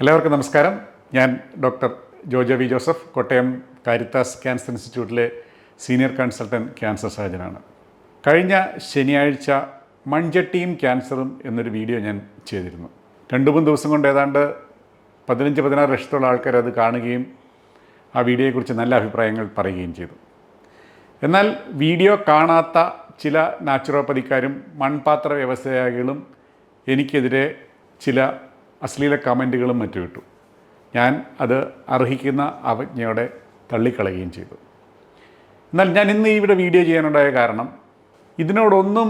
എല്ലാവർക്കും നമസ്കാരം. ഞാൻ doctor Joja V Joseph Kottayam Caritas cancer ഇൻസ്റ്റിറ്റ്യൂട്ടിലെ സീനിയർ കൺസൾട്ടന്റ് ക്യാൻസർ സർജനാണ്. കഴിഞ്ഞ ശനിയാഴ്ച മൺചട്ടിയും ക്യാൻസറും എന്നൊരു വീഡിയോ ഞാൻ ചെയ്തിരുന്നു. രണ്ടു മൂന്ന് ദിവസം കൊണ്ട് ഏതാണ്ട് പതിനഞ്ച് പതിനാറ് ലക്ഷത്തോളം ആൾക്കാർ അത് കാണുകയും ആ വീഡിയോയെക്കുറിച്ച് നല്ല അഭിപ്രായങ്ങൾ പറയുകയും ചെയ്തു. എന്നാൽ വീഡിയോ കാണാത്ത ചില നാച്ചുറോപ്പതിക്കാരും മൺപാത്ര വ്യവസായികളും എനിക്കെതിരെ ചില അശ്ലീല കമന്റുകളും മറ്റും ഇട്ടു. ഞാൻ അത് അർഹിക്കുന്ന അവജ്ഞയോടെ തള്ളിക്കളയുകയും ചെയ്തു. എന്നാൽ ഞാൻ ഇന്ന് ഇവിടെ വീഡിയോ ചെയ്യാനുണ്ടായ കാരണം ഇതിനോടൊന്നും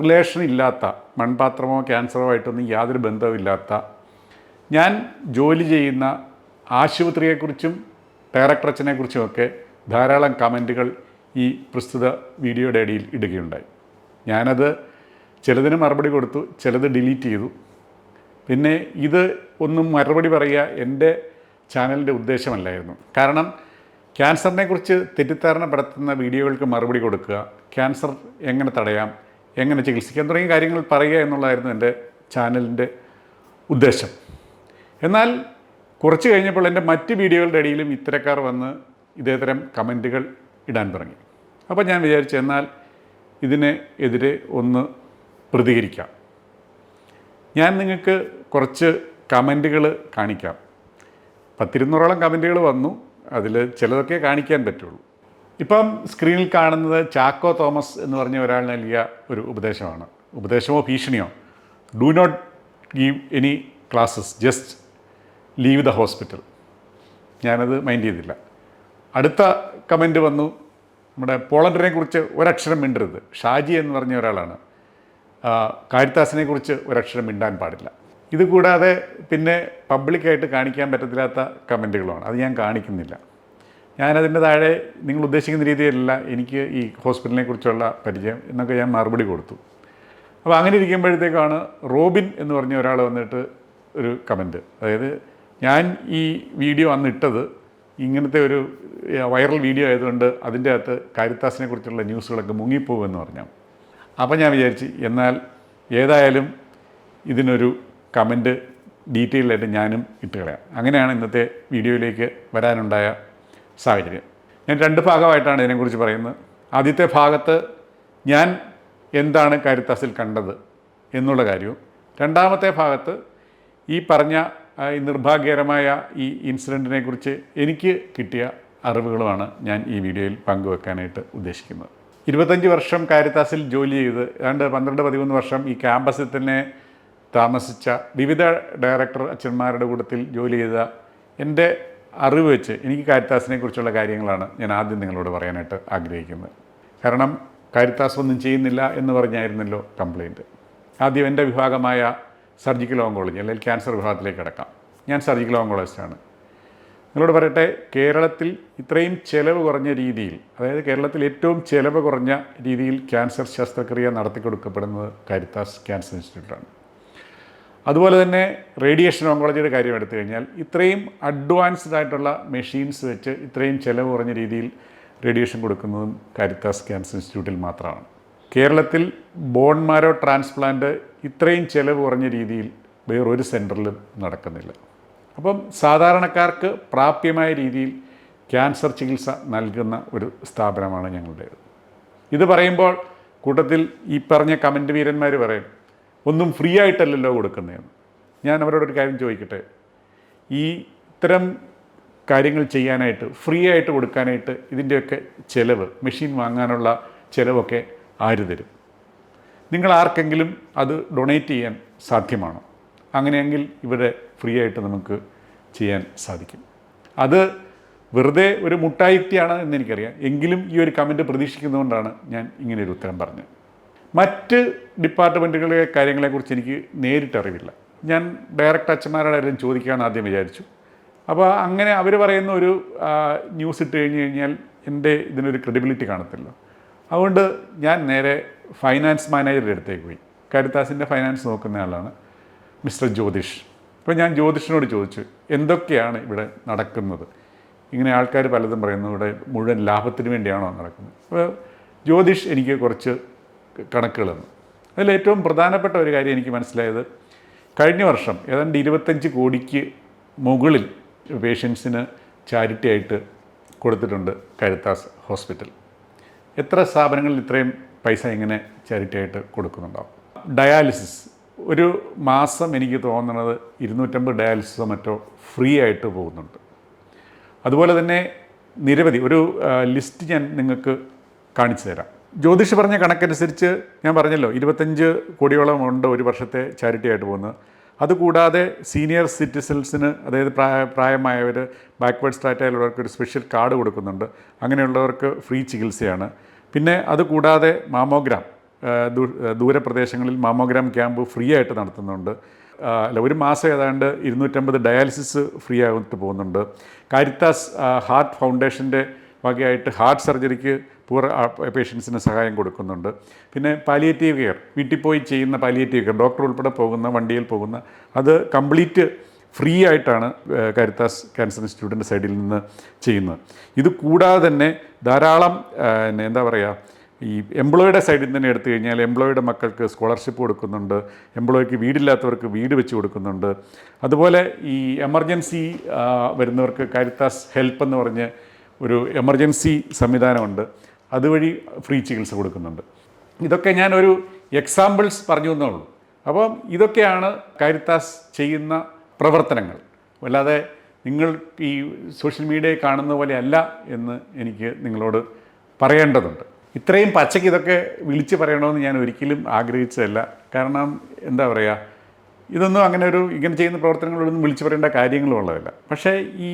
റിലേഷൻ ഇല്ലാത്ത മൺപാത്രമോ ക്യാൻസറോ ആയിട്ടൊന്നും യാതൊരു ബന്ധവുമില്ലാത്ത ഞാൻ ജോലി ചെയ്യുന്ന ആശുപത്രിയെക്കുറിച്ചും ഡയറക്ടർ അച്ഛനെക്കുറിച്ചുമൊക്കെ ധാരാളം കമന്റുകൾ ഈ പ്രസ്തുത വീഡിയോയുടെ ഇടയിൽ ഇടുകയുണ്ടായി. ഞാനത് ചിലതിന് മറുപടി കൊടുത്തു ചിലത് ഡിലീറ്റ് ചെയ്തു. പിന്നെ ഇത് ഒന്നും മറുപടി പറയുക എന്റെ ചാനലിന്റെ ഉദ്ദേശമല്ലായിരുന്നു. കാരണം ക്യാൻസറിനെ കുറിച്ച് തെറ്റിദ്ധാരണപ്പെടുത്തുന്ന വീഡിയോകൾക്ക് മറുപടി കൊടുക്കുക ക്യാൻസർ എങ്ങനെ തടയാം എങ്ങനെ ചികിത്സിക്കാം തുടങ്ങിയ കാര്യങ്ങൾ പറയുക എന്നുള്ളതായിരുന്നു എന്റെ ചാനലിന്റെ ഉദ്ദേശം. എന്നാൽ കുറച്ച് കഴിഞ്ഞപ്പോൾ എന്റെ മറ്റ് വീഡിയോകളുടെ ഇടയിലും ഇത്തരക്കാർ വന്ന് ഇതേതരം കമന്റുകൾ ഇടാൻ തുടങ്ങി. അപ്പോൾ ഞാൻ വിചാരിച്ചു എന്നാൽ ഇതിനെതിരെ ഒന്ന് പ്രതികരിക്കാം. ഞാൻ നിങ്ങൾക്ക് കുറച്ച് കമന്റുകൾ കാണിക്കാം. പത്തിരുന്നൂറോളം കമന്റുകൾ വന്നു. അതിൽ ചിലതൊക്കെ കാണിക്കാൻ പറ്റുള്ളൂ. ഇപ്പം സ്ക്രീനിൽ കാണുന്നത് ചാക്കോ തോമസ് എന്ന് പറഞ്ഞ ഒരാൾ നൽകിയ ഒരു ഉപദേശമാണ്. ഉപദേശമോ ഭീഷണിയോ? Do not give any classes just leave the hospital. ഞാനത് മൈൻഡ് ചെയ്തില്ല. അടുത്ത കമന്റ് വന്നു. നമ്മുടെ പോളണ്ടിനെ കുറിച്ച് ഒരക്ഷരം മിണ്ടരുത്. ഷാജി എന്ന് പറഞ്ഞ ഒരാളാണ്. കാരിത്താസിനെ കുറിച്ച് ഒരക്ഷരം മിണ്ടാൻ പാടില്ല. ഇതുകൂടാതെ പിന്നെ പബ്ലിക്കായിട്ട് കാണിക്കാൻ പറ്റത്തില്ലാത്ത കമന്റുകളുമാണ് അത് ഞാൻ കാണിക്കുന്നില്ല. ഞാനതിന്റെ താഴെ നിങ്ങൾ ഉദ്ദേശിക്കുന്ന രീതിയിലല്ല എനിക്ക് ഈ ഹോസ്പിറ്റലിനെ കുറിച്ചുള്ള പരിചയം എന്നൊക്കെ ഞാൻ മറുപടി കൊടുത്തു. അപ്പോൾ അങ്ങനെ ഇരിക്കുമ്പോഴത്തേക്കാണ് റോബിൻ എന്ന് പറഞ്ഞ ഒരാൾ വന്നിട്ട് ഒരു കമന്റ്. അതായത് ഞാൻ ഈ വീഡിയോ അന്ന് ഇട്ടത് ഇങ്ങനത്തെ ഒരു വൈറൽ വീഡിയോ ആയതുകൊണ്ട് അതിന്റെ അകത്ത് കാരിത്താസിനെ കുറിച്ചുള്ള ന്യൂസുകളൊക്കെ മുങ്ങിപ്പോകുമെന്ന് പറഞ്ഞു അപ്പോൾ ഞാൻ വിചാരിച്ച് എന്നാൽ ഏതായാലും ഇതിനൊരു കമന്റ് ഡീറ്റെയിൽഡായിട്ട് ഞാനും ഇട്ട് കളയാം. അങ്ങനെയാണ് ഇന്നത്തെ വീഡിയോയിലേക്ക് വരാനുണ്ടായ സാഹചര്യം. ഞാൻ രണ്ട് ഭാഗമായിട്ടാണ് ഇതിനെക്കുറിച്ച് പറയുന്നത്. ആദ്യത്തെ ഭാഗത്ത് ഞാൻ എന്താണ് കാരിത്താസിൽ കണ്ടത് എന്നുള്ള കാര്യവും രണ്ടാമത്തെ ഭാഗത്ത് ഈ പറഞ്ഞ ഈ നിർഭാഗ്യകരമായ ഈ ഇൻസിഡന്റിനെക്കുറിച്ച് എനിക്ക് കിട്ടിയ അറിവുകളുമാണ് ഞാൻ ഈ വീഡിയോയിൽ പങ്കുവെക്കാനായിട്ട് ഉദ്ദേശിക്കുന്നത്. ഇരുപത്തഞ്ച് വർഷം കാരിത്താസിൽ ജോലി ചെയ്ത് ഏതാണ്ട് പന്ത്രണ്ട് പതിമൂന്ന് വർഷം ഈ ക്യാമ്പസിൽ തന്നെ താമസിച്ച വിവിധ ഡയറക്ടർ അച്ഛന്മാരുടെ കൂട്ടത്തിൽ ജോലി ചെയ്ത എന്റെ അറിവ് വെച്ച് എനിക്ക് കാരിത്താസിനെ കുറിച്ചുള്ള കാര്യങ്ങളാണ് ഞാൻ ആദ്യം നിങ്ങളോട് പറയാനായിട്ട് ആഗ്രഹിക്കുന്നത്. കാരണം കാരിത്താസ് ഒന്നും ചെയ്യുന്നില്ല എന്ന് പറഞ്ഞായിരുന്നല്ലോ കംപ്ലയിന്റ് ആദ്യം എന്റെ വിഭാഗമായ സർജിക്കൽ ഓങ്കോളജി അല്ലെങ്കിൽ ക്യാൻസർ വിഭാഗത്തിലേക്ക് കിടക്കാം. ഞാൻ സർജിക്കൽ ഓങ്കോളജിസ്റ്റാണ്. നിങ്ങളോട് പറയട്ടെ കേരളത്തിൽ ഇത്രയും ചെലവ് കുറഞ്ഞ രീതിയിൽ അതായത് കേരളത്തിൽ ഏറ്റവും ചെലവ് കുറഞ്ഞ രീതിയിൽ ക്യാൻസർ ശസ്ത്രക്രിയ നടത്തിക്കൊടുക്കപ്പെടുന്നത് കരിത്താസ് ക്യാൻസർ ഇൻസ്റ്റിറ്റ്യൂട്ടാണ്. അതുപോലെ തന്നെ റേഡിയേഷൻ ഓങ്കോളജിയുടെ കാര്യം എടുത്തു കഴിഞ്ഞാൽ ഇത്രയും അഡ്വാൻസ്ഡ് ആയിട്ടുള്ള മെഷീൻസ് വെച്ച് ഇത്രയും ചെലവ് കുറഞ്ഞ രീതിയിൽ റേഡിയേഷൻ കൊടുക്കുന്നതും കരിത്താസ് ക്യാൻസർ ഇൻസ്റ്റിറ്റ്യൂട്ടിൽ മാത്രമാണ്. കേരളത്തിൽ ബോൺ മാരോ ട്രാൻസ്പ്ലാന്റ് ഇത്രയും ചെലവ് കുറഞ്ഞ രീതിയിൽ വേറൊരു സെന്ററിലും നടക്കുന്നില്ല. അപ്പം സാധാരണക്കാർക്ക് പ്രാപ്യമായ രീതിയിൽ ക്യാൻസർ ചികിത്സ നൽകുന്ന ഒരു സ്ഥാപനമാണ് ഞങ്ങളുടേത്. ഇത് പറയുമ്പോൾ കൂട്ടത്തിൽ ഈ പറഞ്ഞ കമന്റ് വീരന്മാർ പറയും ഒന്നും ഫ്രീ ആയിട്ടല്ലല്ലോ കൊടുക്കുന്നതെന്ന്. ഞാൻ അവരോടൊരു കാര്യം ചോദിക്കട്ടെ? ഈ ഇത്തരം കാര്യങ്ങൾ ചെയ്യാനായിട്ട് ഫ്രീ ആയിട്ട് കൊടുക്കാനായിട്ട് ഇതിന്റെയൊക്കെ ചിലവ് മെഷീൻ വാങ്ങാനുള്ള ചിലവൊക്കെ ആര് തരും? നിങ്ങൾ ആർക്കെങ്കിലും അത് ഡൊണേറ്റ് ചെയ്യാൻ സാധ്യമാണോ? അങ്ങനെയെങ്കിൽ ഇവിടെ ഫ്രീ ആയിട്ട് നമുക്ക് ചെയ്യാൻ സാധിക്കും. അത് വെറുതെ ഒരു മുട്ടായുക്തിയാണ് എന്ന് എനിക്കറിയാം. എങ്കിലും ഈ ഒരു കമന്റ് പ്രതീക്ഷിക്കുന്നതുകൊണ്ടാണ് ഞാൻ ഇങ്ങനെ ഒരു ഉത്തരം പറഞ്ഞത്. മറ്റ് ഡിപ്പാർട്ട്മെന്റുകളിലെ കാര്യങ്ങളെക്കുറിച്ച് എനിക്ക് നേരിട്ടറിവില്ല ഞാൻ ഡയറക്റ്റ് അച്ഛന്മാരുടെ ആരെങ്കിലും ചോദിക്കാമെന്ന് ആദ്യം വിചാരിച്ചു. അപ്പോൾ അങ്ങനെ അവർ പറയുന്ന ഒരു ന്യൂസ് ഇട്ട് കഴിഞ്ഞ് കഴിഞ്ഞാൽ എന്റെ ഇതിനൊരു ക്രെഡിബിലിറ്റി കാണത്തില്ല. അതുകൊണ്ട് ഞാൻ നേരെ ഫൈനാൻസ് മാനേജറുടെ അടുത്തേക്ക് പോയി. കരുത്താസിന്റെ ഫൈനാൻസ് നോക്കുന്ന ആളാണ്. മിസ്റ്റർ ജ്യോതിഷ്. അപ്പോൾ ഞാൻ ജ്യോതിഷിനോട് ചോദിച്ചു എന്തൊക്കെയാണ് ഇവിടെ നടക്കുന്നത്? ഇങ്ങനെ ആൾക്കാർ പലതും പറയുന്നു ഇവിടെ മുഴുവൻ ലാഭത്തിന് വേണ്ടിയാണോ നടക്കുന്നത്? അപ്പോൾ ജ്യോതിഷ് എനിക്ക് കുറച്ച് കണക്കുകൾ തന്നു. അതിൽ ഏറ്റവും പ്രധാനപ്പെട്ട ഒരു കാര്യം എനിക്ക് മനസ്സിലായത് കഴിഞ്ഞ വർഷം ഏതാണ്ട് ഇരുപത്തഞ്ച് കോടിക്ക് മുകളിൽ പേഷ്യൻസിന് ചാരിറ്റി ആയിട്ട് കൊടുത്തിട്ടുണ്ട് കരുത്താസ് ഹോസ്പിറ്റൽ. എത്ര സ്ഥാപനങ്ങളിൽ ഇത്രയും പൈസ ഇങ്ങനെ ചാരിറ്റി ആയിട്ട് കൊടുക്കുന്നുണ്ടാവും? ഡയാലിസിസ് ഒരു മാസം എനിക്ക് തോന്നുന്നത് ഇരുന്നൂറ്റമ്പത് ഡയാലിസിസോ മറ്റോ ഫ്രീ ആയിട്ട് പോകുന്നുണ്ട്. അതുപോലെ തന്നെ നിരവധി ഒരു ലിസ്റ്റ് ഞാൻ നിങ്ങൾക്ക് കാണിച്ചു തരാം. ജ്യോതിഷ് പറഞ്ഞ കണക്കനുസരിച്ച് ഞാൻ പറഞ്ഞല്ലോ ഇരുപത്തഞ്ച് കോടിയോളം ഉണ്ട് ഒരു വർഷത്തെ ചാരിറ്റി ആയിട്ട് പോകുന്നത്. അതുകൂടാതെ സീനിയർ സിറ്റിസൺസിന് അതായത് പ്രായ പ്രായമായവർ ബാക്ക്വേർഡ് സ്റ്റാറ്റയിലുള്ളവർക്ക് ഒരു സ്പെഷ്യൽ കാർഡ് കൊടുക്കുന്നുണ്ട്. അങ്ങനെയുള്ളവർക്ക് ഫ്രീ ചികിത്സയാണ്. പിന്നെ അതുകൂടാതെ മാമോഗ്രാം. ദൂരപ്രദേശങ്ങളിൽ മാമോഗ്രാം ക്യാമ്പ് ഫ്രീ ആയിട്ട് നടത്തുന്നുണ്ട് അല്ല ഒരു മാസം ഏതാണ്ട് ഇരുന്നൂറ്റമ്പത് ഡയാലിസിസ് ഫ്രീ ആയിട്ട് പോകുന്നുണ്ട്. കാരിത്താസ് ഹാർട്ട് ഫൗണ്ടേഷന്റെ വകയായിട്ട് ഹാർട്ട് സർജറിക്ക് പൂർ പേഷ്യൻസിന് സഹായം കൊടുക്കുന്നുണ്ട്. പിന്നെ പാലിയേറ്റീവ് കെയർ വീട്ടിൽ പോയി ചെയ്യുന്ന പാലിയേറ്റീവ് കെയർ ഡോക്ടർ ഉൾപ്പെടെ പോകുന്ന വണ്ടിയിൽ പോകുന്ന അത് കംപ്ലീറ്റ് ഫ്രീ ആയിട്ടാണ് കരുത്താസ് ക്യാൻസർ ഇൻസ്റ്റിറ്റ്യൂട്ടിന്റെ സൈഡിൽ നിന്ന് ചെയ്യുന്നത്. ഇത് കൂടാതെ തന്നെ ധാരാളം എന്താ പറയുക ഈ എംപ്ലോയിയുടെ സൈഡിൽ തന്നെ എടുത്തു കഴിഞ്ഞാൽ എംപ്ലോയിയുടെ മക്കൾക്ക് സ്കോളർഷിപ്പ് കൊടുക്കുന്നുണ്ട്. എംപ്ലോയിക്ക് വീടില്ലാത്തവർക്ക് വീട് വെച്ച് കൊടുക്കുന്നുണ്ട്. അതുപോലെ ഈ എമർജൻസി വരുന്നവർക്ക് കാരിത്താസ് ഹെൽപ്പ് എന്ന് പറഞ്ഞ് ഒരു എമർജൻസി സംവിധാനമുണ്ട്. അതുവഴി ഫ്രീ ചികിത്സ കൊടുക്കുന്നുണ്ട്. ഇതൊക്കെ ഞാനൊരു എക്സാമ്പിൾസ് പറഞ്ഞു എന്നേ ഉള്ളൂ. അപ്പം ഇതൊക്കെയാണ് കാരിത്താസ് ചെയ്യുന്ന പ്രവർത്തനങ്ങൾ. അല്ലാതെ നിങ്ങൾ ഈ സോഷ്യൽ മീഡിയയിൽ കാണുന്ന പോലെ അല്ല എന്ന് എനിക്ക് നിങ്ങളോട് പറയേണ്ടതുണ്ട്. ഇത്രയും പച്ചയ്ക്ക് ഇതൊക്കെ വിളിച്ച് പറയണമെന്ന് ഞാൻ ഒരിക്കലും ആഗ്രഹിച്ചതല്ല. കാരണം എന്താ പറയുക ഇതൊന്നും അങ്ങനെ ഒരു ഇങ്ങനെ ചെയ്യുന്ന പ്രവർത്തനങ്ങളൊന്നും വിളിച്ചു പറയേണ്ട കാര്യങ്ങളും ഉള്ളതല്ല. പക്ഷേ ഈ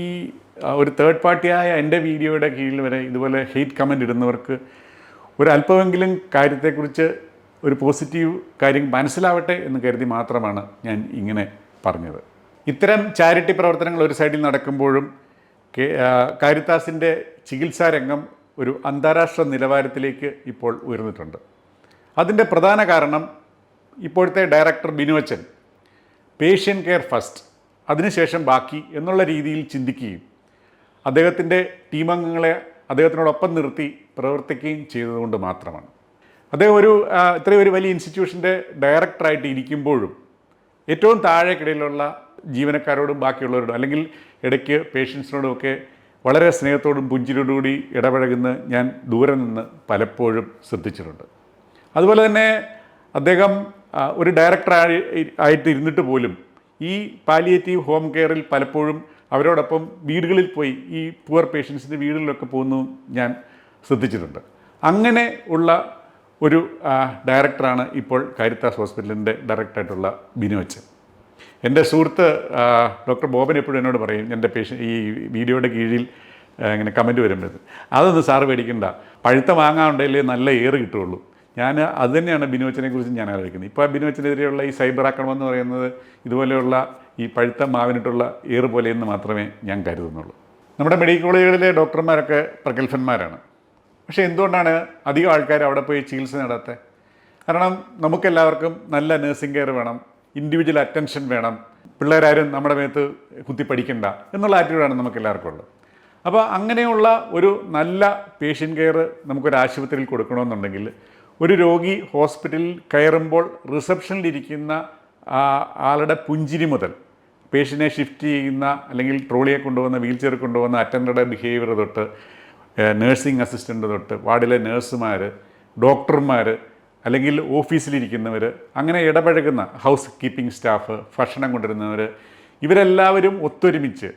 ഒരു തേർഡ് പാർട്ടിയായ എന്റെ വീഡിയോയുടെ കീഴിൽ വരെ ഇതുപോലെ ഹെയ്റ്റ് കമന്റ് ഇടുന്നവർക്ക് ഒരു അല്പമെങ്കിലും കാര്യത്തെക്കുറിച്ച് ഒരു പോസിറ്റീവ് കാര്യം മനസ്സിലാവട്ടെ എന്ന് കരുതി മാത്രമാണ് ഞാൻ ഇങ്ങനെ പറഞ്ഞത്. ഇത്തരം ചാരിറ്റി പ്രവർത്തനങ്ങൾ ഒരു സൈഡിൽ നടക്കുമ്പോഴും കാരിത്താസിന്റെ ചികിത്സാ രംഗം ഒരു അന്താരാഷ്ട്ര നിലവാരത്തിലേക്ക് ഇപ്പോൾ ഉയർന്നിട്ടുണ്ട്. അതിന്റെ പ്രധാന കാരണം ഇപ്പോഴത്തെ ഡയറക്ടർ ബിനുവച്ചൻ പേഷ്യൻ കെയർ ഫസ്റ്റ് അതിനുശേഷം ബാക്കി എന്നുള്ള രീതിയിൽ ചിന്തിക്കുകയും അദ്ദേഹത്തിന്റെ ടീമംഗങ്ങളെ അദ്ദേഹത്തിനോടൊപ്പം നിർത്തി പ്രവർത്തിക്കുകയും ചെയ്തതുകൊണ്ട് മാത്രമാണ്. അദ്ദേഹം ഒരു ഇത്രയും ഒരു വലിയ ഇൻസ്റ്റിറ്റ്യൂഷന്റെ ഡയറക്ടറായിട്ട് ഇരിക്കുമ്പോഴും ഏറ്റവും താഴേക്കിടയിലുള്ള ജീവനക്കാരോടും ബാക്കിയുള്ളവരോടും അല്ലെങ്കിൽ ഇടയ്ക്ക് പേഷ്യൻസിനോടുമൊക്കെ വളരെ സ്നേഹത്തോടും പുഞ്ചിരിയോടുകൂടി ഇടപഴകുന്ന ഞാൻ ദൂരെ നിന്ന് പലപ്പോഴും ശ്രദ്ധിച്ചിട്ടുണ്ട്. അതുപോലെ തന്നെ അദ്ദേഹം ഒരു ഡയറക്ടറായി ആയിട്ട് ഇരുന്നിട്ട് പോലും ഈ പാലിയേറ്റീവ് ഹോം കെയറിൽ പലപ്പോഴും അവരോടൊപ്പം വീടുകളിൽ പോയി ഈ പുവർ പേഷ്യൻസിന്റെ വീടുകളിലൊക്കെ പോകുന്നു ഞാൻ ശ്രദ്ധിച്ചിട്ടുണ്ട്. അങ്ങനെ ഉള്ള ഒരു ഡയറക്ടറാണ് ഇപ്പോൾ കാരിത്താസ് ഹോസ്പിറ്റലിന്റെ ഡയറക്ടറായിട്ടുള്ള ബിനോച്ചൻ എന്റെ സുഹൃത്ത് ഡോക്ടർ ബോബൻ എപ്പോഴും എന്നോട് പറയും എന്റെ പേഷ്യൻ ഈ വീഡിയോയുടെ കീഴിൽ ഇങ്ങനെ കമന്റ് വരുമ്പോഴത് അതൊന്നും സാറ് പേടിക്കണ്ട. പഴുത്ത മാങ്ങ നല്ല ഏറ് കിട്ടുള്ളൂ ഞാൻ അത് തന്നെയാണ് ബിനോച്ചിനെ കുറിച്ച് ഞാൻ ആലോചിക്കുന്നത്. ഇപ്പോൾ ബിനോച്ചിനെതിരെയുള്ള ഈ സൈബർ ആക്രമണം എന്ന് പറയുന്നത് ഇതുപോലെയുള്ള ഈ പഴുത്ത മാവിനിട്ടുള്ള ഏറ് പോലെയെന്ന് മാത്രമേ ഞാൻ കരുതുന്നുള്ളൂ. നമ്മുടെ മെഡിക്കൽ കോളേജുകളിലെ ഡോക്ടർമാരൊക്കെ പ്രഗത്ഭന്മാരാണ്. പക്ഷേ എന്തുകൊണ്ടാണ് അധികം ആൾക്കാർ അവിടെ പോയി ചികിത്സ നടത്താത്തത് കാരണം നമുക്കെല്ലാവർക്കും നല്ല നഴ്സിംഗ് കെയർ വേണം ഇൻഡിവിജ്വൽ അറ്റൻഷൻ വേണം. പിള്ളേരാരും നമ്മുടെ മേത്ത് കുത്തി പഠിക്കണ്ട എന്നുള്ള ആറ്റിറ്റ്യൂഡാണ് നമുക്ക് എല്ലാവർക്കും ഉള്ളത്. അപ്പോൾ അങ്ങനെയുള്ള ഒരു നല്ല പേഷ്യൻ കെയർ നമുക്കൊരു ആശുപത്രിയിൽ കൊടുക്കണമെന്നുണ്ടെങ്കിൽ ഒരു രോഗി ഹോസ്പിറ്റലിൽ കയറുമ്പോൾ റിസപ്ഷനിലിരിക്കുന്ന ആളുടെ പുഞ്ചിരി മുതൽ പേഷ്യനെ ഷിഫ്റ്റ് ചെയ്യുന്ന അല്ലെങ്കിൽ ട്രോളിയെ കൊണ്ടുവന്ന വീൽ ചെയർ കൊണ്ടുപോകുന്ന അറ്റൻഡറുടെ ബിഹേവിയർ തൊട്ട് നേഴ്സിംഗ് അസിസ്റ്റന്റ് തൊട്ട് വാർഡിലെ നേഴ്സുമാർ ഡോക്ടർമാർ അല്ലെങ്കിൽ ഓഫീസിലിരിക്കുന്നവർ അങ്ങനെ ഇടപഴകുന്ന ഹൗസ് കീപ്പിംഗ് സ്റ്റാഫ് ഭക്ഷണം കൊണ്ടുവരുന്നവർ ഇവരെല്ലാവരും ഒത്തൊരുമിച്ച്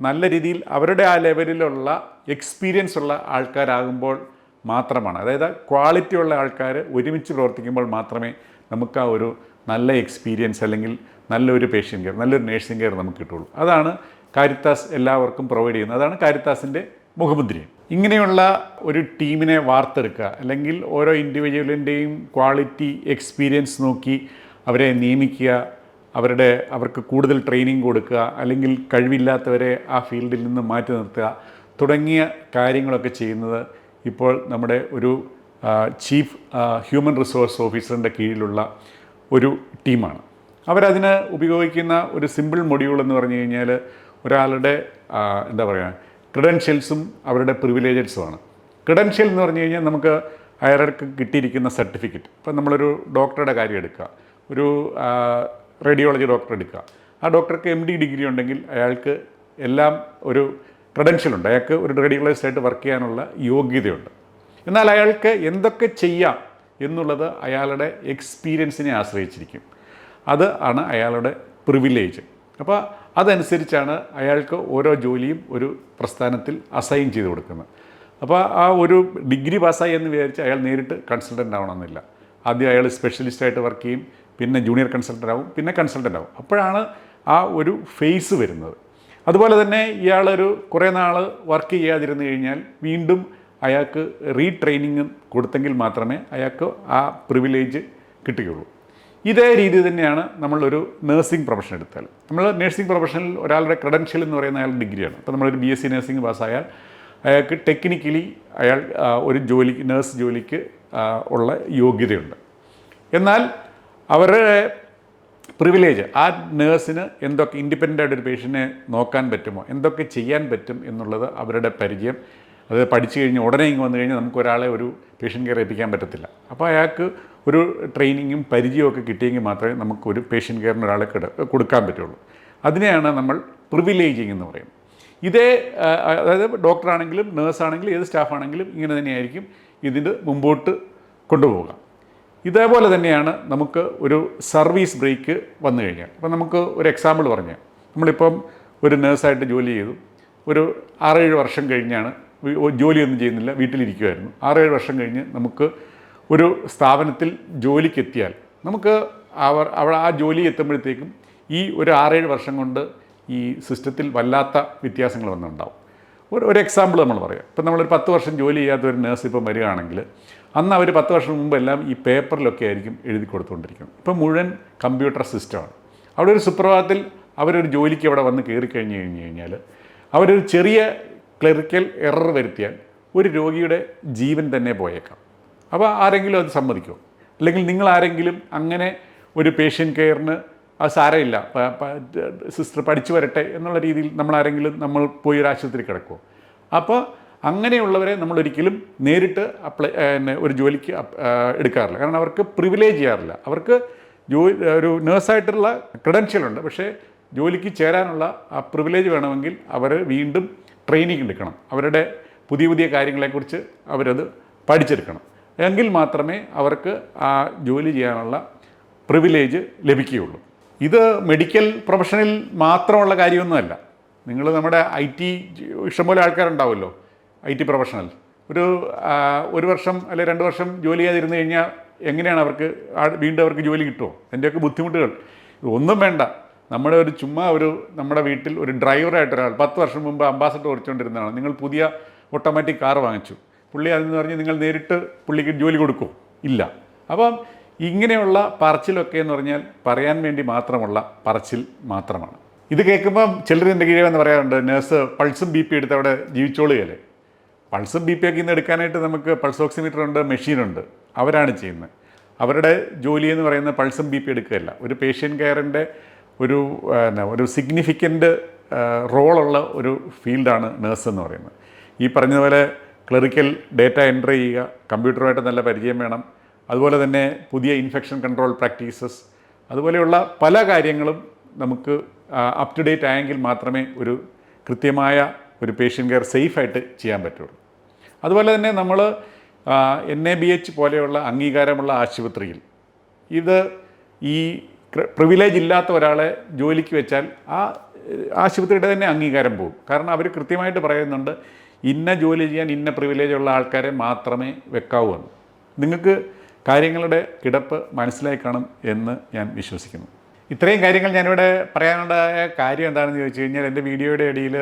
നല്ല രീതിയിൽ അവരുടെ ആ ലെവലിലുള്ള എക്സ്പീരിയൻസ് ഉള്ള ആൾക്കാരാകുമ്പോൾ മാത്രമാണ്. അതായത് ക്വാളിറ്റി ഉള്ള ആൾക്കാർ ഒരുമിച്ച് പ്രവർത്തിക്കുമ്പോൾ മാത്രമേ നമുക്ക് ആ ഒരു നല്ല എക്സ്പീരിയൻസ് അല്ലെങ്കിൽ നല്ലൊരു പേഷ്യൻ കെയർ നല്ലൊരു നേഴ്സിംഗ് കെയർ നമുക്ക് കിട്ടുള്ളൂ അതാണ് കാരിത്താസ് എല്ലാവർക്കും പ്രൊവൈഡ് ചെയ്യുന്നത്. അതാണ് കാരിത്താസിന്റെ മുഖമുദ്രയും ഇങ്ങനെയുള്ള ഒരു ടീമിനെ വാർത്തെടുക്കുക അല്ലെങ്കിൽ ഓരോ ഇൻഡിവിജ്വലിന്റെയും ക്വാളിറ്റി എക്സ്പീരിയൻസ് നോക്കി അവരെ നിയമിക്കുക അവരുടെ അവർക്ക് കൂടുതൽ ട്രെയിനിങ് കൊടുക്കുക അല്ലെങ്കിൽ കഴിവില്ലാത്തവരെ ആ ഫീൽഡിൽ നിന്ന് മാറ്റി നിർത്തുക തുടങ്ങിയ കാര്യങ്ങളൊക്കെ ചെയ്യുന്നത് ഇപ്പോൾ നമ്മുടെ ഒരു ചീഫ് ഹ്യൂമൻ റിസോഴ്സ് ഓഫീസറിന്റെ കീഴിലുള്ള ഒരു ടീമാണ്. അവരതിന് ഉപയോഗിക്കുന്ന ഒരു സിമ്പിൾ മൊഡ്യൂൾ എന്ന് പറഞ്ഞു കഴിഞ്ഞാൽ ഒരാളുടെ എന്താ പറയുക ക്രിഡൻഷ്യൽസും അവരുടെ പ്രിവിലേജസുമാണ് ക്രിഡൻഷ്യൽ എന്ന് പറഞ്ഞു കഴിഞ്ഞാൽ നമുക്ക് അയാൾക്ക് കിട്ടിയിരിക്കുന്ന സർട്ടിഫിക്കറ്റ് ഇപ്പം നമ്മളൊരു ഡോക്ടറുടെ കാര്യം എടുക്കുക. ഒരു റേഡിയോളജി ഡോക്ടർ എടുക്കുക. ആ ഡോക്ടർക്ക് എം ഡി ഡിഗ്രി ഉണ്ടെങ്കിൽ അയാൾക്ക് എല്ലാം ഒരു ഉണ്ട്. അയാൾക്ക് ഒരു റേഡിയോളജിസ്റ്റായിട്ട് വർക്ക് ചെയ്യാനുള്ള യോഗ്യതയുണ്ട്. എന്നാൽ അയാൾക്ക് എന്തൊക്കെ ചെയ്യാം എന്നുള്ളത് അയാളുടെ എക്സ്പീരിയൻസിനെ ആശ്രയിച്ചിരിക്കും. അത് ആണ് അയാളുടെ പ്രിവിലേജ് അപ്പോൾ അതനുസരിച്ചാണ് അയാൾക്ക് ഓരോ ജോലിയും ഒരു പ്രസ്ഥാനത്തിൽ അസൈൻ ചെയ്ത് കൊടുക്കുന്നത്. അപ്പോൾ ആ ഒരു ഡിഗ്രി പാസ്സായി എന്ന് വിചാരിച്ച് അയാൾ നേരിട്ട് കൺസൾട്ടന്റ് ആവണമെന്നില്ല. ആദ്യം അയാൾ സ്പെഷ്യലിസ്റ്റായിട്ട് വർക്ക് ചെയ്യും പിന്നെ ജൂനിയർ കൺസൾട്ടന്റ് ആവും പിന്നെ കൺസൾട്ടന്റ് ആവും. അപ്പോഴാണ് ആ ഒരു ഫേസ് വരുന്നത്. അതുപോലെ തന്നെ ഇയാളൊരു കുറേ നാൾ വർക്ക് ചെയ്യാതിരുന്നു കഴിഞ്ഞാൽ വീണ്ടും അയാൾക്ക് റീട്രെയിനിങ് കൊടുത്തെങ്കിൽ മാത്രമേ അയാൾക്ക് ആ പ്രിവിലേജ് കിട്ടുകയുള്ളൂ. ഇതേ രീതി തന്നെയാണ് നമ്മളൊരു നേഴ്സിംഗ് പ്രൊഫഷൻ എടുത്താൽ. നമ്മൾ നേഴ്സിംഗ് പ്രൊഫഷനിൽ ഒരാളുടെ ക്രെഡൻഷ്യൽ എന്ന് പറയുന്ന അയാൾ ഡിഗ്രിയാണ്. അപ്പോൾ നമ്മളൊരു ബി എസ് സി നഴ്സിംഗ് പാസ്സായാൽ അയാൾക്ക് ടെക്നിക്കലി അയാൾ ഒരു ജോലിക്ക് നേഴ്സ് ജോലിക്ക് ഉള്ള യോഗ്യതയുണ്ട്. എന്നാൽ അവരുടെ പ്രിവിലേജ് ആ നേഴ്സിന് എന്തൊക്കെ ഇൻഡിപെൻഡന്റ് ആയിട്ട് ഒരു പേഷ്യന്റിനെ നോക്കാൻ പറ്റുമോ എന്തൊക്കെ ചെയ്യാൻ പറ്റും എന്നുള്ളത് അവരുടെ പരിചയം. അത് പഠിച്ചു കഴിഞ്ഞ് ഉടനെ ഇങ്ങ് വന്നു കഴിഞ്ഞാൽ നമുക്ക് ഒരാളെ ഒരു പേഷ്യന്റ് കെയർ ഏൽപ്പിക്കാൻ പറ്റത്തില്ല. അപ്പോൾ അയാൾക്ക് ഒരു ട്രെയിനിങ്ങും പരിചയമൊക്കെ കിട്ടിയെങ്കിൽ മാത്രമേ നമുക്ക് ഒരു കെയറിന് ഒരാളെ കിട കൊടുക്കാൻ പറ്റുള്ളൂ. അതിനെയാണ് നമ്മൾ പ്രിവിലേജിങ് എന്ന് പറയുന്നത്. ഇതേ അതായത് ഡോക്ടറാണെങ്കിലും നേഴ്സാണെങ്കിലും ഏത് സ്റ്റാഫാണെങ്കിലും ഇങ്ങനെ തന്നെയായിരിക്കും ഇതിന്റെ മുമ്പോട്ട് കൊണ്ടുപോകുക ഇതേപോലെ തന്നെയാണ് നമുക്ക് ഒരു സർവീസ് ബ്രേക്ക് വന്നു കഴിഞ്ഞാൽ. അപ്പോൾ നമുക്ക് ഒരു എക്സാമ്പിൾ പറഞ്ഞാൽ നമ്മളിപ്പം ഒരു നേഴ്സായിട്ട് ജോലി ചെയ്തു. ഒരു ആറേഴ് വർഷം കഴിഞ്ഞാണ് ജോലിയൊന്നും ചെയ്യുന്നില്ല വീട്ടിലിരിക്കുമായിരുന്നു ആറേഴ് വർഷം കഴിഞ്ഞ് നമുക്ക് ഒരു സ്ഥാപനത്തിൽ ജോലിക്ക് എത്തിയാൽ നമുക്ക് അവർ അവിടെ ആ ജോലി എത്തുമ്പോഴത്തേക്കും ഈ ഒരു ആറേഴ് വർഷം കൊണ്ട് ഈ സിസ്റ്റത്തിൽ വല്ലാത്ത വ്യത്യാസങ്ങൾ വന്നിട്ടുണ്ടാവും. ഒരു ഒരു എക്സാമ്പിൾ നമ്മൾ പറയാം. ഇപ്പം നമ്മളൊരു പത്ത് വർഷം ജോലി ചെയ്യാത്ത ഒരു നേഴ്സ് ഇപ്പം വരികയാണെങ്കിൽ അന്ന് അവർ പത്ത് വർഷം മുമ്പെല്ലാം ഈ പേപ്പറിലൊക്കെ ആയിരിക്കും എഴുതി കൊടുത്തുകൊണ്ടിരിക്കുന്നത്. ഇപ്പം മുഴുവൻ കമ്പ്യൂട്ടർ സിസ്റ്റമാണ് അവിടെ ഒരു സുപ്രഭാതത്തിൽ അവരൊരു ജോലിക്ക് അവിടെ വന്ന് കയറി കഴിഞ്ഞ് കഴിഞ്ഞ് കഴിഞ്ഞാൽ അവരൊരു ചെറിയ ക്ലറിക്കൽ എറർ വരുത്തിയാൽ ഒരു രോഗിയുടെ ജീവൻ തന്നെ പോയേക്കാം. അപ്പോൾ ആരെങ്കിലും അത് സമ്മതിക്കോ? അല്ലെങ്കിൽ നിങ്ങൾ ആരെങ്കിലും അങ്ങനെ ഒരു പേഷ്യൻ കെയറിന് അത് സാരമില്ല സിസ്റ്റർ പഠിച്ചു വരട്ടെ എന്നുള്ള രീതിയിൽ നമ്മൾ ആരെങ്കിലും നമ്മൾ പോയി ഒരു ആശുപത്രി കിടക്കുമോ അപ്പോൾ അങ്ങനെയുള്ളവരെ നമ്മൾ ഒരിക്കലും നേരിട്ട് അപ്ലൈ ഒരു ജോലിക്ക് എടുക്കാറില്ല. കാരണം അവർക്ക് പ്രിവിലേജ് ചെയ്യാറില്ല. അവർക്ക് ജോലി ഒരു നേഴ്സായിട്ടുള്ള ക്രെഡൻഷ്യൽ ഉണ്ട്. പക്ഷേ ജോലിക്ക് ചേരാനുള്ള ആ പ്രിവിലേജ് വേണമെങ്കിൽ അവർ വീണ്ടും ട്രെയിനിങ് എടുക്കണം. അവരുടെ പുതിയ പുതിയ കാര്യങ്ങളെക്കുറിച്ച് അവരത് പഠിച്ചെടുക്കണം. എങ്കിൽ മാത്രമേ അവർക്ക് ആ ജോലി ചെയ്യാനുള്ള പ്രിവിലേജ് ലഭിക്കുകയുള്ളൂ. ഇത് മെഡിക്കൽ പ്രൊഫഷനിൽ മാത്രമുള്ള കാര്യമൊന്നുമല്ല. നിങ്ങൾ നമ്മുടെ ഐ ടി ഇഷ്ടംപോലെ ആൾക്കാരുണ്ടാവുമല്ലോ ഐ ടി പ്രൊഫഷണൽ ഒരു ഒരു വർഷം അല്ലെ രണ്ട് വർഷം ജോലി ചെയ്യാതിരുന്നു കഴിഞ്ഞാൽ എങ്ങനെയാണ് അവർക്ക് വീണ്ടും അവർക്ക് ജോലി കിട്ടുമോ? അതിന്റെയൊക്കെ ബുദ്ധിമുട്ടുകൾ. ഒന്നും വേണ്ട. നമ്മുടെ ഒരു ചുമ്മാ ഒരു നമ്മുടെ വീട്ടിൽ ഒരു ഡ്രൈവറായിട്ട് ഒരാൾ പത്ത് വർഷം മുമ്പ് അംബാസഡർ ഓടിച്ചുകൊണ്ടിരുന്നതാണ്. നിങ്ങൾ പുതിയ ഓട്ടോമാറ്റിക് കാർ വാങ്ങിച്ചു. പുള്ളി അതെന്ന് പറഞ്ഞ് നിങ്ങൾ നേരിട്ട് പുള്ളിക്ക് ജോലി കൊടുക്കും. ഇല്ല. അപ്പം ഇങ്ങനെയുള്ള പറച്ചിലൊക്കെ എന്ന് പറഞ്ഞാൽ പറയാൻ വേണ്ടി മാത്രമുള്ള പറച്ചിൽ മാത്രമാണ്. ഇത് കേൾക്കുമ്പം ചിലർ എന്റെ കീഴെന്ന് പറയാറുണ്ട് നേഴ്സ് പൾസും ബി പി എടുത്ത് അവിടെ ജീവിച്ചോളുകയല്ലേ പൾസും ബി പി ഒക്കെ ഇന്ന് എടുക്കാനായിട്ട് നമുക്ക് പൾസ് ഓക്സിമീറ്റർ ഉണ്ട് മെഷീനുണ്ട് അവരാണ് ചെയ്യുന്നത്. അവരുടെ ജോലി എന്ന് പറയുന്നത് പൾസും ബി പി എടുക്കുകയല്ല. ഒരു പേഷ്യൻ കെയറിന്റെ ഒരു ഒരു സിഗ്നിഫിക്കന്റ് റോളുള്ള ഒരു ഫീൽഡാണ് നേഴ്സ് എന്ന് പറയുന്നത്. ഈ പറഞ്ഞതുപോലെ ക്ലറിക്കൽ ഡേറ്റ എൻട്രി ചെയ്യുക കമ്പ്യൂട്ടറുമായിട്ട് നല്ല പരിചയം വേണം. അതുപോലെ തന്നെ പുതിയ ഇൻഫെക്ഷൻ കൺട്രോൾ പ്രാക്ടീസസ്. അതുപോലെയുള്ള പല കാര്യങ്ങളും നമുക്ക് അപ് ടു ഡേറ്റ് ആയെങ്കിൽ മാത്രമേ ഒരു കൃത്യമായ ഒരു പേഷ്യന്റ് കെയർ സേഫായിട്ട് ചെയ്യാൻ പറ്റുള്ളൂ. അതുപോലെ തന്നെ നമ്മൾ എൻ എ ബി എച്ച് പോലെയുള്ള അംഗീകാരമുള്ള ആശുപത്രിയിൽ ഇത് ഈ പ്രിവിലേജ് ഇല്ലാത്ത ഒരാളെ ജോലിക്ക് വെച്ചാൽ ആ ആശുപത്രിയുടെ തന്നെ അംഗീകാരം പോകും. കാരണം അവർ കൃത്യമായിട്ട് പറയുന്നുണ്ട് ഇന്ന ജോലി ചെയ്യാൻ ഇന്ന പ്രിവിലേജ് ഉള്ള ആൾക്കാരെ മാത്രമേ വെക്കാവൂ എന്ന്. നിങ്ങൾക്ക് കാര്യങ്ങളുടെ കിടപ്പ് മനസ്സിലായി കാണും എന്ന് ഞാൻ വിശ്വസിക്കുന്നു. ഇത്രയും കാര്യങ്ങൾ ഞാനിവിടെ പറയാനുണ്ടായ കാര്യം എന്താണെന്ന് ചോദിച്ചു കഴിഞ്ഞാൽ എന്റെ വീഡിയോയുടെ ഇടയിൽ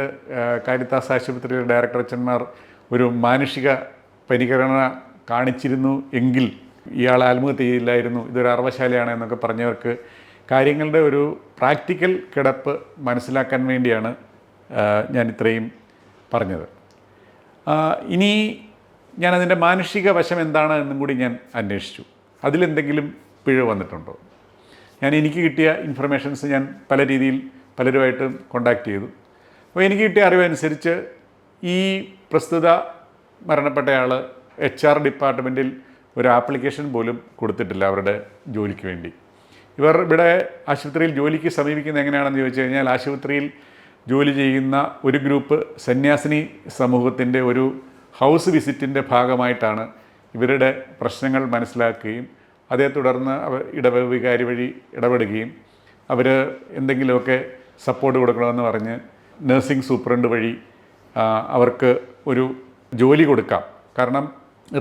കാരിത്താസ് ആശുപത്രിയിലെ ഡയറക്ടർ അച്ഛന്മാർ ഒരു മാനുഷിക പരിഗണന കാണിച്ചിരുന്നു എങ്കിൽ ഇയാൾ ആത്മഹത്യ ചെയ്യില്ലായിരുന്നു ഇതൊരു അറവശാലയാണ് എന്നൊക്കെ പറഞ്ഞവർക്ക് കാര്യങ്ങളുടെ ഒരു പ്രാക്ടിക്കൽ കിടപ്പ് മനസ്സിലാക്കാൻ വേണ്ടിയാണ് ഞാൻ ഇത്രയും പറഞ്ഞത്. ആ, ഞാൻ അതിന്റെ മാനുഷിക വശം എന്താണ് എന്നും കൂടി ഞാൻ അന്വേഷിച്ചു. അതിലെന്തെങ്കിലും പിഴ വന്നിട്ടുണ്ടോ? ഞാൻ എനിക്ക് കിട്ടിയ ഇൻഫർമേഷൻസ് ഞാൻ പല രീതിയിൽ പലരുമായിട്ട് കോണ്ടാക്ട് ചെയ്തു. അപ്പോൾ എനിക്ക് കിട്ടിയ അറിവനുസരിച്ച് ഈ പ്രസ്തുത മരണപ്പെട്ടയാൾ എച്ച് ആർ ഡിപ്പാർട്ട്മെന്റിൽ ഒരു ആപ്ലിക്കേഷൻ പോലും കൊടുത്തിട്ടില്ല അവരുടെ ജോലിക്ക് വേണ്ടി. ഇവർ ഇവിടെ ആശുപത്രിയിൽ ജോലിക്ക് സമീപിക്കുന്നത് എങ്ങനെയാണെന്ന് ചോദിച്ചു കഴിഞ്ഞാൽ ആശുപത്രിയിൽ ജോലി ചെയ്യുന്ന ഒരു ഗ്രൂപ്പ് സന്യാസിനി സമൂഹത്തിന്റെ ഒരു ഹൗസ് വിസിറ്റിന്റെ ഭാഗമായിട്ടാണ് ഇവരുടെ പ്രശ്നങ്ങൾ മനസ്സിലാക്കുകയും അതേ തുടർന്ന് അവർ ഇടവ വികാരി വഴി ഇടപെടുകയും അവർ എന്തെങ്കിലുമൊക്കെ സപ്പോർട്ട് കൊടുക്കണമെന്ന് പറഞ്ഞ് നഴ്സിംഗ് സൂപ്രണ്ട് വഴി അവർക്ക് ഒരു ജോലി കൊടുക്കാം. കാരണം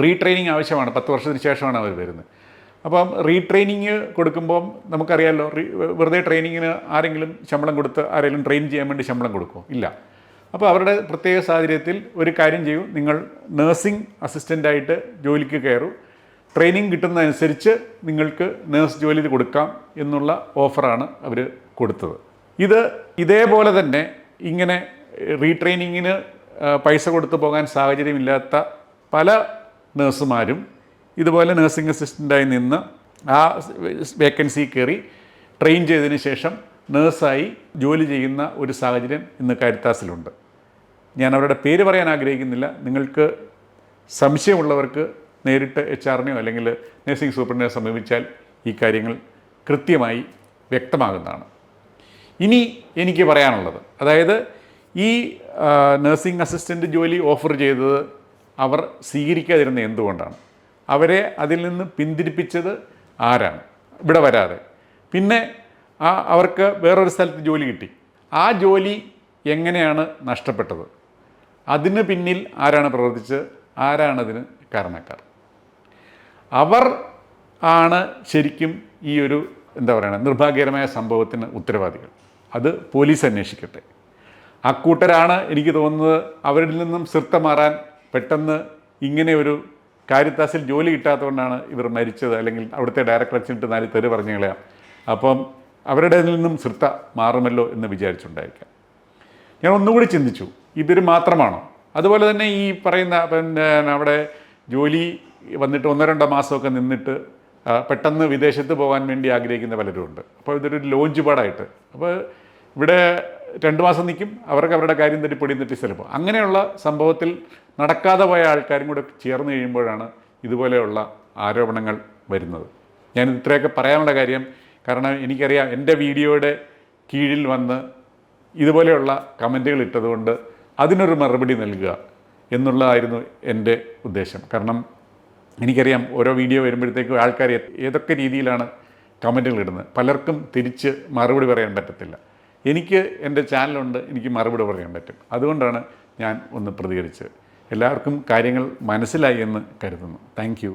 റീട്രെയിനിങ് ആവശ്യമാണ്. പത്ത് വർഷത്തിന് ശേഷമാണ് അവർ വരുന്നത്. അപ്പം റീട്രെയിനിങ് കൊടുക്കുമ്പം നമുക്കറിയാമല്ലോ വെറുതെ ട്രെയിനിങ്ങിന് ആരെങ്കിലും ശമ്പളം കൊടുത്ത് ആരെങ്കിലും ട്രെയിൻ ചെയ്യാൻ വേണ്ടി ശമ്പളം കൊടുക്കുമോ ഇല്ല. അപ്പോൾ അവരുടെ പ്രത്യേക സാഹചര്യത്തിൽ ഒരു കാര്യം ചെയ്യൂ. നിങ്ങൾ നേഴ്സിംഗ് അസിസ്റ്റന്റായിട്ട് ജോലിക്ക് കയറൂ. ട്രെയിനിങ് കിട്ടുന്നതനുസരിച്ച് നിങ്ങൾക്ക് നേഴ്സ് ജോലി കൊടുക്കാം എന്നുള്ള ഓഫറാണ് അവർ കൊടുത്തത്. ഇത് ഇതേപോലെ തന്നെ ഇങ്ങനെ റീട്രെയിനിങ്ങിന് പൈസ കൊടുത്തു പോകാൻ സാഹചര്യമില്ലാത്ത പല നേഴ്സുമാരും ഇതുപോലെ നഴ്സിംഗ് അസിസ്റ്റന്റായി നിന്ന് ആ വേക്കൻസി കയറി ട്രെയിൻ ചെയ്തതിന് ശേഷം നേഴ്സായി ജോലി ചെയ്യുന്ന ഒരു സാഹചര്യം ഇന്ന് കരുത്താസിലുണ്ട് ഞാൻ അവരുടെ പേര് പറയാൻ ആഗ്രഹിക്കുന്നില്ല. നിങ്ങൾക്ക് സംശയമുള്ളവർക്ക് നേരിട്ട് എച്ച് ആറിനെയോ അല്ലെങ്കിൽ നഴ്സിംഗ് സൂപ്രണ്ടിനെ സമീപിച്ചാൽ ഈ കാര്യങ്ങൾ കൃത്യമായി വ്യക്തമാകുന്നതാണ്. ഇനി എനിക്ക് പറയാനുള്ളത് അതായത് ഈ നഴ്സിംഗ് അസിസ്റ്റന്റ് ജോലി ഓഫർ ചെയ്തത് അവർ സ്വീകരിക്കാതിരുന്ന എന്തുകൊണ്ടാണ്? അവരെ അതിൽ നിന്ന് പിന്തിരിപ്പിച്ചത് ആരാണ്? ഇവിടെ വരാതെ. പിന്നെ ആ അവർക്ക് വേറൊരു സ്ഥലത്ത് ജോലി കിട്ടി. ആ ജോലി എങ്ങനെയാണ് നഷ്ടപ്പെട്ടത്? അതിന് പിന്നിൽ ആരാണ് പ്രവർത്തിച്ചത്? ആരാണതിന് കാരണക്കാർ? അവർ ആണ് ശരിക്കും ഈ ഒരു എന്താ പറയുക നിർഭാഗ്യകരമായ സംഭവത്തിന് ഉത്തരവാദികൾ. അത് പോലീസ് അന്വേഷിക്കട്ടെ. അക്കൂട്ടരാണ് എനിക്ക് തോന്നുന്നത് അവരിൽ നിന്നും സിർത്ത മാറാൻ പെട്ടെന്ന് ഇങ്ങനെ ഒരു കാര്യത്താസിൽ ജോലി കിട്ടാത്തതുകൊണ്ടാണ് ഇവർ മരിച്ചത് അല്ലെങ്കിൽ അവിടുത്തെ ഡയറക്ടർ അച്ഛനിട്ട് നാല് തെറി പറഞ്ഞു കളയാം. അപ്പം അവരുടെ നിന്നും ശ്രദ്ധ മാറുമല്ലോ എന്ന് വിചാരിച്ചുണ്ടായിരിക്കാം. ഞാൻ ഒന്നുകൂടി ചിന്തിച്ചു ഇവർ മാത്രമാണോ? അതുപോലെ തന്നെ ഈ പറയുന്ന പിന്നെ അവിടെ ജോലി വന്നിട്ട് ഒന്നോ രണ്ടോ മാസമൊക്കെ നിന്നിട്ട് പെട്ടെന്ന് വിദേശത്ത് പോകാൻ വേണ്ടി ആഗ്രഹിക്കുന്ന പലരും ഉണ്ട് അപ്പോൾ ഇതൊരു ലോഞ്ച് പാടായിട്ട് അപ്പോൾ ഇവിടെ രണ്ട് മാസം നിൽക്കും അവർക്ക് അവരുടെ കാര്യം തെറ്റി പൊടി തട്ടി ചിലപ്പോൾ അങ്ങനെയുള്ള സംഭവത്തിൽ നടക്കാതെ പോയ ആൾക്കാരും കൂടെ ചേർന്ന് കഴിയുമ്പോഴാണ് ഇതുപോലെയുള്ള ആരോപണങ്ങൾ വരുന്നത്. ഞാൻ ഇത്രയൊക്കെ പറയാനുള്ള കാര്യം കാരണം എനിക്കറിയാം എന്റെ വീഡിയോയുടെ കീഴിൽ വന്ന് ഇതുപോലെയുള്ള കമന്റുകൾ ഇട്ടതുകൊണ്ട് അതിനൊരു മറുപടി നൽകുക എന്നുള്ളതായിരുന്നു എന്റെ ഉദ്ദേശം. കാരണം എനിക്കറിയാം ഓരോ വീഡിയോ വരുമ്പോഴത്തേക്കും ആൾക്കാർ ഏതൊക്കെ രീതിയിലാണ് കമന്റുകൾ ഇടുന്നത്. പലർക്കും തിരിച്ച് മറുപടി പറയാൻ പറ്റത്തില്ല. എനിക്ക് എന്റെ ചാനലുണ്ട് എനിക്ക് മറുപടി പറയാൻ പറ്റും. അതുകൊണ്ടാണ് ഞാൻ ഒന്ന് പ്രതികരിച്ചത്. എല്ലാവർക്കും കാര്യങ്ങൾ മനസ്സിലായി എന്ന് കരുതുന്നു. താങ്ക്